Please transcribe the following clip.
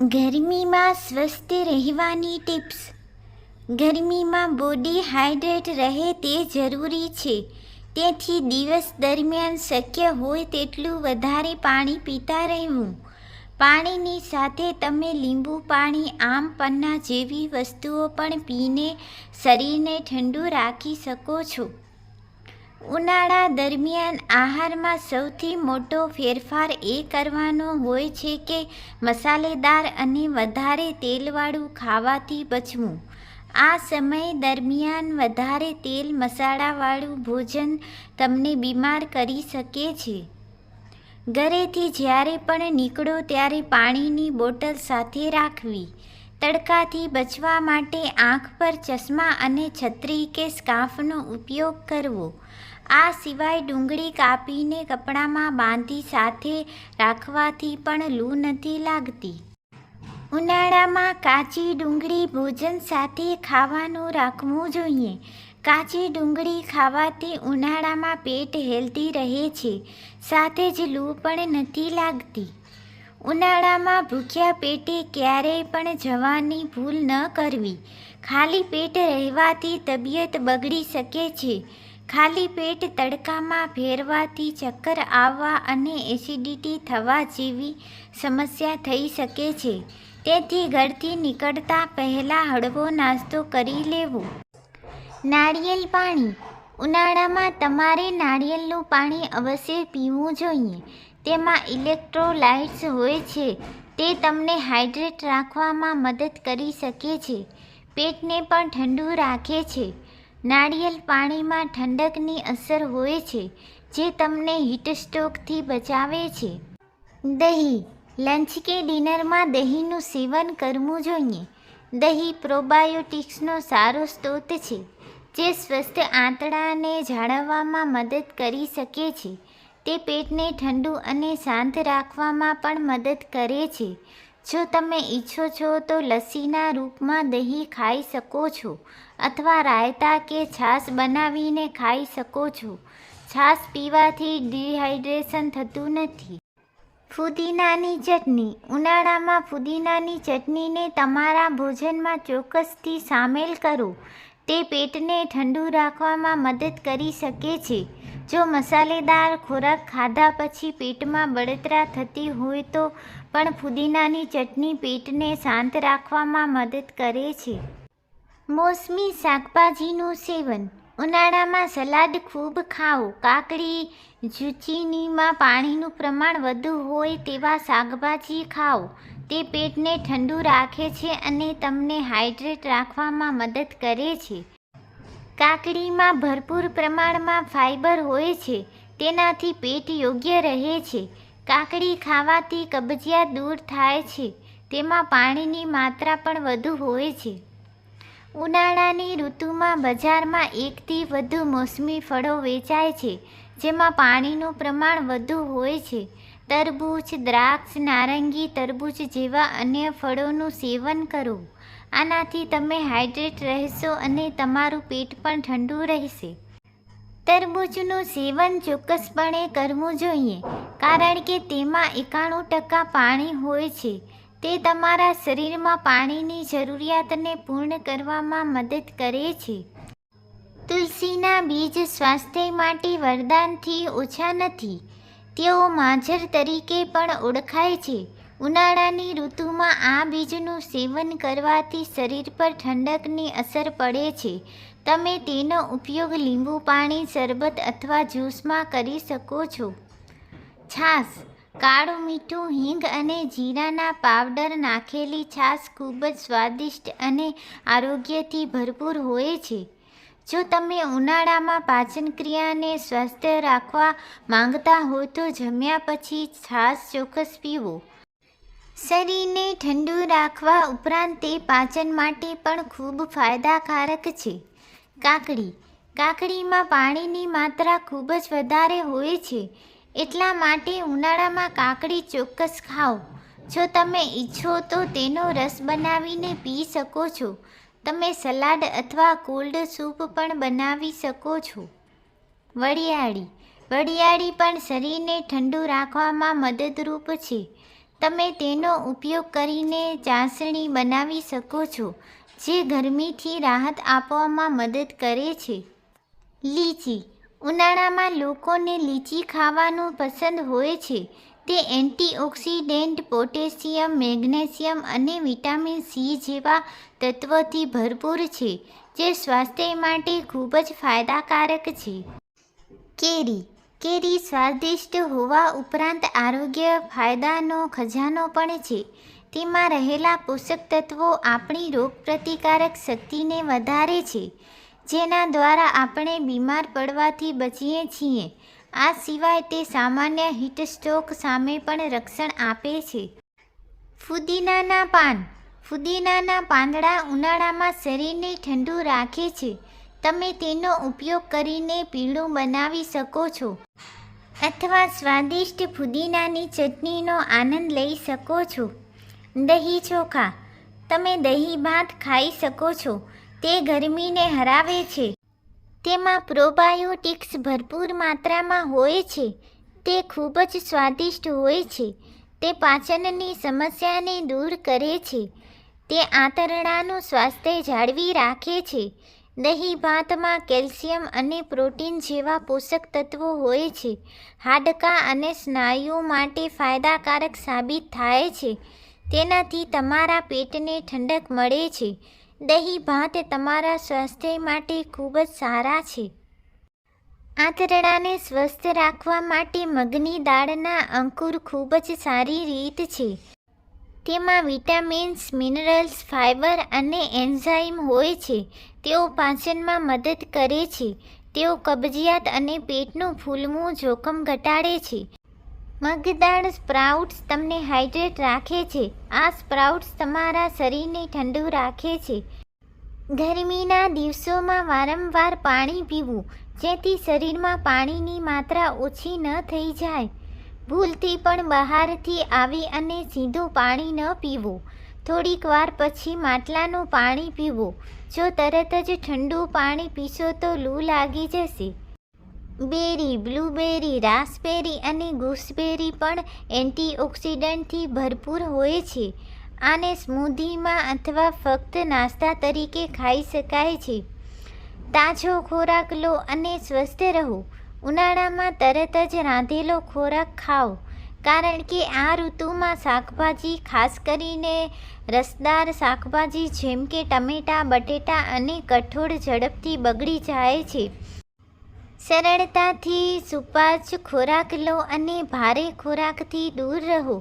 ગરમીમાં સ્વસ્થ રહેવાની ટિપ્સ ગરમીમાં બોડી હાઇડ્રેટ રહે તે જરૂરી છે તેથી દિવસ દરમિયાન શક્ય હોય તેટલું વધારે પાણી પીતા રહેવું પાણીની સાથે તમે લીંબુ પાણી આમ પન્ના જેવી વસ્તુઓ પણ પીને શરીરને ઠંડુ રાખી શકો છો ઉનાળા દરમિયાન આહારમાં સૌથી મોટો ફેરફાર એ કરવાનો હોય છે કે મસાલેદાર અને વધારે તેલવાળું ખાવાથી બચવું. આ સમય દરમિયાન વધારે તેલ મસાલાવાળું ભોજન તમને બીમાર કરી શકે છે. ઘરેથી જ્યારે પણ નીકળો ત્યારે પાણીની બોટલ સાથે રાખવી. તડકાથી બચવા માટે આંખ પર ચશ્મા અને છત્રી કે સ્કાર્ફનો ઉપયોગ કરવો. આ સિવાય ડુંગળી કાપીને કપડામાં બાંધી સાથે રાખવાથી પણ લૂ નથી લાગતી. ઉનાળામાં કાચી ડુંગળી ભોજન સાથે ખાવાનું રાખવું જોઈએ. કાચી ડુંગળી ખાવાથી ઉનાળામાં પેટ હેલ્ધી રહે છે, સાથે જ લૂ પણ નથી લાગતી. ઉનાળામાં ભૂખ્યા પેટે ક્યારેય પણ જવાની ભૂલ ન કરવી. ખાલી પેટ રહેવાથી તબિયત બગડી શકે છે. ખાલી પેટ તડકામાં ભેરવાથી ચક્કર આવવા અને એસિડિટી થવા જેવી સમસ્યા થઈ શકે છે. તેથી ઘરથી નીકળતા પહેલાં હળવો નાસ્તો કરી લેવો. નાળિયેર પાણી. ઉનાળામાં તમારે નાળિયેરનું પાણી અવશ્ય પીવું જોઈએ. તેમાં ઇલેક્ટ્રોલાઇટ્સ હોય છે. તે તમને હાઇડ્રેટ રાખવામાં મદદ કરી શકે છે. પેટને પણ ઠંડુ રાખે છે. નાળિયેર પાણીમાં ઠંડકની અસર હોય છે, જે તમને હીટસ્ટ્રોકથી બચાવે છે. દહીં. લંચ કે ડિનરમાં દહીંનું સેવન કરવું જોઈએ. દહીં પ્રોબાયોટિક્સનો સારો સ્ત્રોત છે, જે સ્વસ્થ આંતડાને જાળવવામાં મદદ કરી શકે છે. તે પેટને ઠંડુ અને શાંત રાખવામાં પણ મદદ કરે છે. જો તમે ઈચ્છો છો તો લસ્સીના રૂપમાં દહીં ખાઈ શકો છો અથવા રાયતા કે છાશ બનાવીને ખાઈ શકો છો. છાશ પીવાથી ડિહાઈડ્રેશન થતું નથી. ફુદીનાની ચટણી. ઉનાળામાં ફુદીનાની ચટણીને તમારા ભોજનમાં ચોક્કસથી સામેલ કરો. તે પેટને ઠંડુ રાખવામાં મદદ કરી શકે છે. જો મસાલેદાર ખોરાક ખાધા પછી પેટમાં બળતરા થતી હોય તો પણ ફુદીનાની ચટણી પેટને શાંત રાખવામાં મદદ કરે છે. મોસમી શાકભાજીનું સેવન. ઉનાળામાં સલાડ ખૂબ ખાઓ. કાકડી ઝુચીનીમાં પાણીનું પ્રમાણ વધુ હોય તેવા શાકભાજી ખાઓ. તે પેટને ઠંડુ રાખે છે અને તમને હાઇડ્રેટ રાખવામાં મદદ કરે છે. કાકડીમાં ભરપૂર પ્રમાણમાં ફાઇબર હોય છે. તેનાથી પેટ યોગ્ય રહે છે. કાકડી ખાવાથી કબજિયાત દૂર થાય છે. તેમાં પાણીની માત્રા પણ વધુ હોય છે. ઉનાળાની ઋતુમાં બજારમાં એકથી વધુ મોસમી ફળો વેચાય છે, જેમાં પાણીનું પ્રમાણ વધુ હોય છે. તરબૂચ, દ્રાક્ષ, નારંગી, તરબૂચ જેવા અન્ય ફળોનું સેવન કરો. આનાથી તમે હાઇડ્રેટ રહેશો અને તમારું પેટ પણ ઠંડુ રહેશે. તરબૂચનું સેવન ચોક્કસપણે કરવું જોઈએ. કારણ કે તેમાં એકાણું ટકા પાણી હોય છે. તે તમારા શરીરમાં પાણીની જરૂરિયાતને પૂર્ણ કરવામાં મદદ કરે છે. તુલસીના બીજ સ્વાસ્થ્ય માટે વરદાનથી ઓછા નથી. તેઓ માંજર તરીકે પણ ઓળખાય છે. ઉનાળાની ઋતુમાં આ બીજનું સેવન કરવાથી શરીર પર ઠંડકની અસર પડે છે. તમે તેનો ઉપયોગ લીંબુ પાણી, શરબત અથવા જ્યુસમાં કરી શકો છો. છાશ. કાળું મીઠું હિંગ અને જીરાના પાવડર નાખેલી છાશ ખૂબ જ સ્વાદિષ્ટ અને આરોગ્યથી ભરપૂર હોય છે. જો તમે ઉનાળામાં પાચનક્રિયાને સ્વસ્થ રાખવા માંગતા હો તો જમ્યા પછી છાશ ચોક્કસ પીવો. શરીરને ઠંડુ રાખવા ઉપરાંત તે પાચન માટે પણ ખૂબ ફાયદાકારક છે. કાકડી. કાકડીમાં પાણીની માત્રા ખૂબ જ વધારે હોય છે. એટલા માટે ઉનાળામાં કાકડી ચોક્કસ ખાઓ. જો તમે ઈચ્છો તો તેનો રસ બનાવીને પી શકો છો. તમે સલાડ અથવા કોલ્ડ સૂપ પણ બનાવી શકો છો. વરિયાળી. વરિયાળી પણ શરીરને ઠંડુ રાખવામાં મદદરૂપ છે. તમે તેનો ઉપયોગ કરીને ચાસણી બનાવી શકો છો, જે ગરમીથી રાહત આપવામાં મદદ કરે છે. લીચી. ઉનાળામાં લોકોને લીચી ખાવાનું પસંદ હોય છે. તે એન્ટીઓક્સિડન્ટ, પોટેશિયમ, મેગ્નેશિયમ અને વિટામિન સી જેવા તત્વોથી ભરપૂર છે, જે સ્વાસ્થ્ય માટે ખૂબ જ ફાયદાકારક છે. કેરી. કેરી સ્વાદિષ્ટ હોવા ઉપરાંત આરોગ્ય ફાયદાનો ખજાનો પણ છે. તેમાં રહેલા પોષક તત્વો આપણી રોગપ્રતિકારક શક્તિને વધારે છે. જેના દ્વારા આપણે બીમાર પડવાથી બચીએ છીએ. આ સિવાય તે સામાન્ય હીટસ્ટ્રોક સામે પણ રક્ષણ આપે છે. ફુદીનાના પાન. ફુદીનાના પાંદડા ઉનાળામાં શરીરને ઠંડુ રાખે છે. તમે તેનો ઉપયોગ કરીને પીળું બનાવી શકો છો. અથવા સ્વાદિષ્ટ ફુદીનાની ચટણીનો આનંદ લઈ શકો છો. દહીં ચોખા. તમે દહીં ભાત ખાઈ શકો છો. તે ગરમીને હરાવે છે. તેમાં પ્રોબાયોટિક્સ ભરપૂર માત્રામાં હોય છે. તે ખૂબ જ સ્વાદિષ્ટ હોય છે. તે પાચનની સમસ્યાને દૂર કરે છે. તે આંતરડાનું સ્વાસ્થ્ય જાળવી રાખે છે. દહીં ભાતમાં કેલ્શિયમ અને પ્રોટીન જેવા પોષક તત્વો હોય છે. હાડકાં અને સ્નાયુઓ માટે ફાયદાકારક સાબિત થાય છે. તેનાથી તમારા પેટને ઠંડક મળે છે. દહીં ભાત તમારા સ્વાસ્થ્ય માટે ખૂબ જ સારા છે. આંતરડાને સ્વસ્થ રાખવા માટે મગની દાળના અંકુર ખૂબ જ સારી રીત છે. તેમાં વિટામિન્સ, મિનરલ્સ ફાઇબર અને એન્ઝાઇમ હોય છે. તેઓ પાચનમાં મદદ કરે છે. તેઓ કબજિયાત અને પેટનું ફૂલવું જોખમ ઘટાડે છે. મગદાળ સ્પ્રાઉટ્સ તમને હાઇડ્રેટ રાખે છે. આ સ્પ્રાઉટ્સ તમારા શરીરને ઠંડુ રાખે છે. ગરમીના દિવસોમાં વારંવાર પાણી પીવું, જેથી શરીરમાં પાણીની માત્રા ઓછી ન થઈ જાય. ભૂલથી પણ બહારથી આવી અને સીધું પાણી ન પીવું. થોડીક વાર પછી માટલાનું પાણી પીવું. જો તરત જ ઠંડુ પાણી પીશો તો લૂ લાગી જશે. બેરી, બ્લૂબેરી, રાસબેરી અને ગૂસબેરી પણ એન્ટીઓક્સિડન્ટથી ભરપૂર હોય છે. આને સ્મૂધીમાં અથવા ફક્ત નાસ્તા તરીકે ખાઈ શકાય છે. તાજો ખોરાક લો અને સ્વસ્થ રહો. ઉનાળામાં તરત જ રાંધેલો ખોરાક ખાઓ, કારણ કે આ ઋતુમાં શાકભાજી, ખાસ કરીને રસદાર શાકભાજી જેમ કે ટમેટાં, બટેટા અને કઠોળ ઝડપથી બગડી જાય છે. સરળતાથી સુપાચ્ય ખોરાક લો અને ભારે ખોરાકથી દૂર રહો.